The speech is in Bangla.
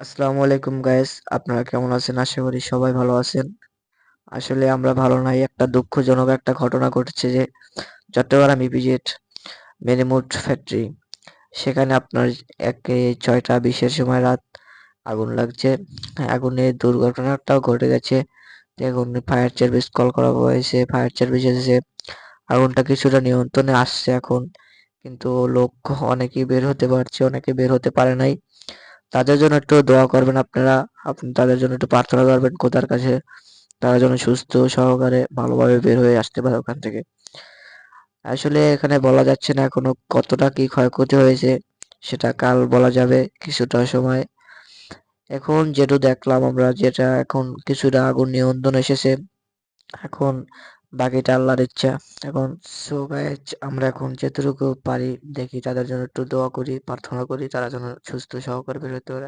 আসসালামু আলাইকুম গাইস আপনারা কেমন আছেন? আশা করি সবাই ভালো আছেন। আসলে আমরা ভালো নাই, একটা দুঃখজনক একটা ঘটনা ঘটেছে যে চট্টগ্রাম ইপিজেড মেরিমুড ফ্যাক্টরি, সেখানে আপনার একে ছয়টা বিশের সময় রাত আগুন লাগছে। আগুনের দুর্ঘটনাটাও ঘটে গেছে। দেখুন ফায়ার সার্ভিস কল করা হয়েছে ফায়ার সার্ভিস এসেছে। আগুনটা কিছুটা নিয়ন্ত্রণে আসছে এখন, কিন্তু লোক অনেকেই বের হতে পারছে, অনেকে বের হতে পারে নাই। তাদের জন্য একটু দোয়া করবেন আপনারা। আপনি তাদের জন্য একটু প্রার্থনা করবেন খোদার কাছে। তারা যেন সুস্থ, সহকারে, ভালোভাবে বের হয়ে আসতে পারে ওখান থেকে। আসলে এখানে বলা যাচ্ছে না এখনও কতটা কি ক্ষয়ক্ষতি হয়েছে, সেটা কাল বলা যাবে কিছুটা সময়। এখন যেটু দেখলাম আমরা যেটা এখন কিছুটা আগুন নিয়ন্ত্রণ এসেছে, এখন বাকিটা আল্লাহর ইচ্ছা। এখন সো গাইজ আমরা এখন যেটুকু পারি দেখি, তাদের জন্য একটু দোয়া করি, প্রার্থনা করি, তারা যেন সুস্থ সহকারে বের হতে পারে।